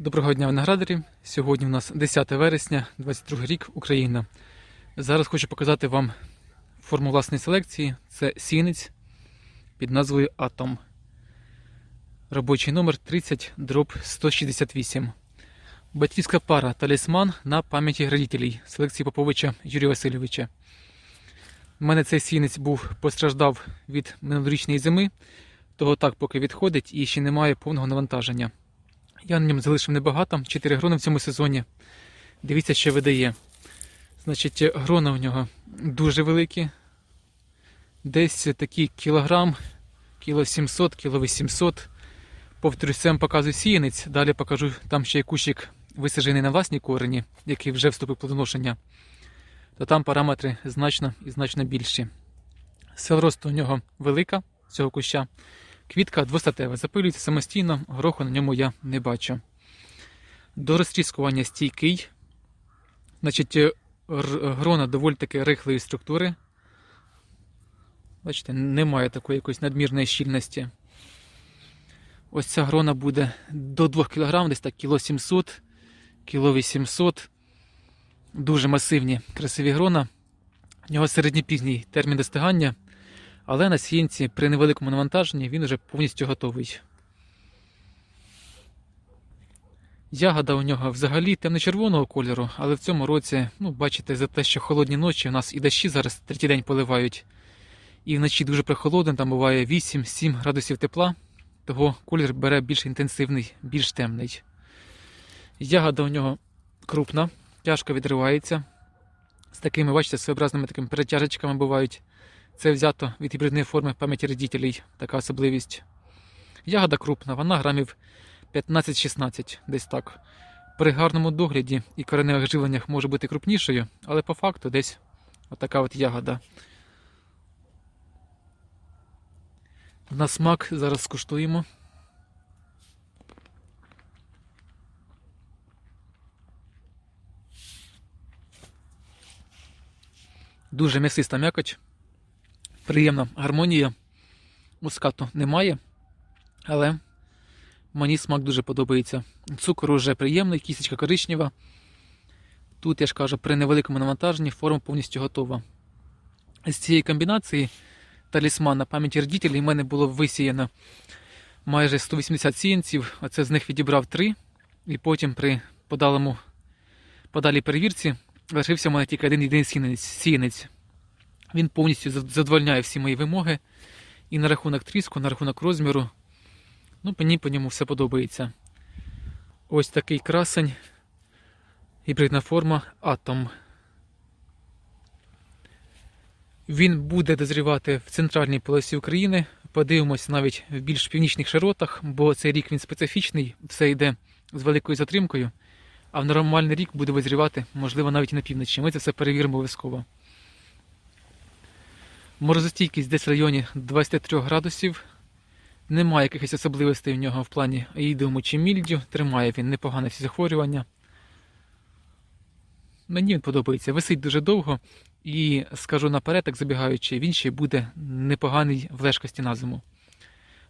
Доброго дня, виноградарі! Сьогодні у нас 10 вересня, 22 рік, Україна. Зараз хочу показати вам форму власної селекції. Це сінець під назвою Атом. Робочий номер 30 дроб 168. Батьківська пара талісман на пам'яті градітелей селекції Поповича Юрія Васильовича. У мене цей сінець був постраждав від минулорічної зими, того так поки відходить і ще немає повного навантаження. Я на ньому залишив небагато, 4 грони в цьому сезоні. Дивіться, що видає. Значить, грона у нього дуже великі. Десь такі кілограм, кіло 700, кіло 800. Повторюсь, показую сіянець. Далі покажу там ще є кущик висаджений на власній корені, який вже вступив плодоношення. То там параметри значно і значно більші. Сила росту у нього велика цього куща. Квітка двостатева, запилюється самостійно, гороху на ньому я не бачу. До розтріскування стійкий. Значить, е, грона доволі таки рихлої структури. Бачите, немає такої якоїсь надмірної щільності. Ось ця грона буде до 2 кг, десь так кіло 700, кіло 800. Дуже масивні, красиві грона. У нього середньопізній термін достигання. Але на сіянці при невеликому навантаженні він вже повністю готовий. Ягода у нього взагалі темно-червоного кольору, але в цьому році, ну, бачите, за те, що холодні ночі, у нас і дощі зараз третій день поливають. І вночі дуже прохолодно, там буває 8-7 градусів тепла, того колір бере більш інтенсивний, більш темний. Ягода у нього крупна, тяжко відривається. З такими, бачите, своєобразними такими перетяжечками бувають. Це взято від гібридної форми пам'яті родителей, така особливість. Ягода крупна, вона грамів 15-16, десь так. При гарному догляді і кореневих живленнях може бути крупнішою, але по факту десь отака от ягода. На смак зараз скуштуємо. Дуже м'ясиста м'якоть приємна гармонія. Мускату немає, але мені смак дуже подобається. Цукор вже приємний, кісточка коричнева. Тут, я ж кажу, при невеликому навантаженні форма повністю готова. З цієї комбінації талісман на пам'яті родителей в мене було висіяно майже 180 сіянців. Оце з них відібрав 3. І потім при подалому, подалій перевірці лишився в мене тільки один єдиний сіянець. Він повністю задовольняє всі мої вимоги. І на рахунок тріску, на рахунок розміру. Ну, мені по ньому все подобається. Ось такий красень. Гібридна форма Атом. Він буде дозрівати в центральній полосі України. Подивимось навіть в більш північних широтах, бо цей рік він специфічний, все йде з великою затримкою. А в нормальний рік буде визрівати, можливо, навіть на півночі. Ми це все перевіримо обов'язково. Морозостійкість десь в районі 23 градусів. Немає якихось особливостей в нього в плані їдому чи мільдю. Тримає він непогане всі захворювання. Мені він подобається. Висить дуже довго. І скажу наперед, так забігаючи, він ще буде непоганий в лежкості на зиму.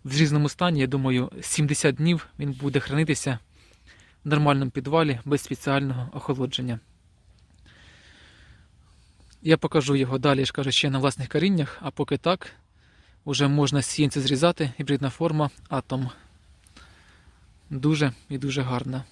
В різному стані, я думаю, 70 днів він буде хранитися в нормальному підвалі без спеціального охолодження. Я покажу його далі, ж кажу, ще на власних коріннях, а поки так, вже можна сіянці зрізати, гібридна форма Атом. Дуже і дуже гарна.